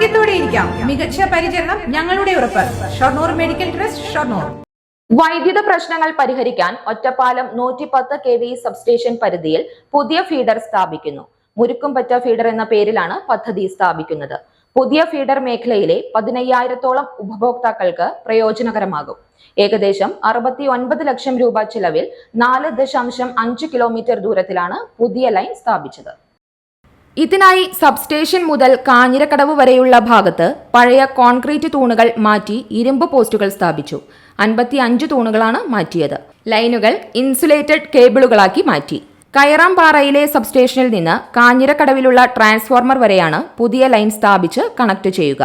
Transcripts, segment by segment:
ആരോഗ്യത്തോടെ ഇരിക്കാം. മികച്ച പരിചരണം ഞങ്ങളുടെ ഉറപ്പ്. Shoranur medical trust Shoranur. വൈദ്യുത പ്രശ്നങ്ങൾ പരിഹരിക്കാൻ ഒറ്റപ്പാലം നൂറ്റി പത്ത് കെ വി സബ്സ്റ്റേഷൻ പരിധിയിൽ പുതിയ ഫീഡർ സ്ഥാപിക്കുന്നു. മുരുക്കുംപറ്റ ഫീഡർ എന്ന പേരിലാണ് പദ്ധതി സ്ഥാപിക്കുന്നത്. പുതിയ ഫീഡർ മേഖലയിലെ പതിനയ്യായിരത്തോളം ഉപഭോക്താക്കൾക്ക് പ്രയോജനകരമാകും. ഏകദേശം അറുപത്തി ഒൻപത് ലക്ഷം രൂപ ചിലവിൽ നാല് ദശാംശം അഞ്ച് കിലോമീറ്റർ ദൂരത്തിലാണ് പുതിയ ലൈൻ സ്ഥാപിച്ചത്. ഇതിനായി സബ്സ്റ്റേഷൻ മുതൽ കാഞ്ഞിരക്കടവ് വരെയുള്ള ഭാഗത്ത് പഴയ കോൺക്രീറ്റ് തൂണുകൾ മാറ്റി ഇരുമ്പ് പോസ്റ്റുകൾ സ്ഥാപിച്ചു. അൻപത്തി അഞ്ച് തൂണുകളാണ് മാറ്റിയത്. ലൈനുകൾ ഇൻസുലേറ്റഡ് കേബിളുകളാക്കി മാറ്റി. കയറാംപാറയിലെ സബ്സ്റ്റേഷനിൽ നിന്ന് കാഞ്ഞിരക്കടവിലുള്ള ട്രാൻസ്ഫോർമർ വരെയാണ് പുതിയ ലൈൻ സ്ഥാപിച്ച് കണക്ട് ചെയ്യുക.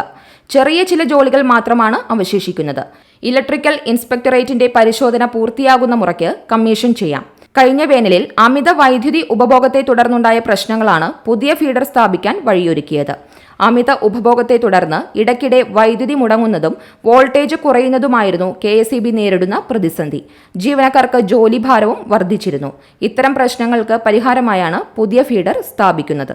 ചെറിയ ചില ജോലികൾ മാത്രമാണ് അവശേഷിക്കുന്നത്. ഇലക്ട്രിക്കൽ ഇൻസ്പെക്ടറേറ്റിന്റെ പരിശോധന പൂർത്തിയാകുന്ന മുറയ്ക്ക് കമ്മീഷൻ ചെയ്യാം. കഴിഞ്ഞ വേനലിൽ അമിത വൈദ്യുതി ഉപഭോഗത്തെ തുടർന്നുണ്ടായ പ്രശ്നങ്ങളാണ് പുതിയ ഫീഡർ സ്ഥാപിക്കാൻ വഴിയൊരുക്കിയത്. അമിത ഉപഭോഗത്തെ തുടർന്ന് ഇടയ്ക്കിടെ വൈദ്യുതി മുടങ്ങുന്നതും വോൾട്ടേജ് കുറയുന്നതുമായിരുന്നു കെ എസ് ഇ ബി നേരിടുന്ന പ്രതിസന്ധി. ജീവനക്കാർക്ക് ജോലിഭാരവും വർദ്ധിച്ചിരുന്നു. ഇത്തരം പ്രശ്നങ്ങൾക്ക് പരിഹാരമായാണ് പുതിയ ഫീഡർ സ്ഥാപിക്കുന്നത്.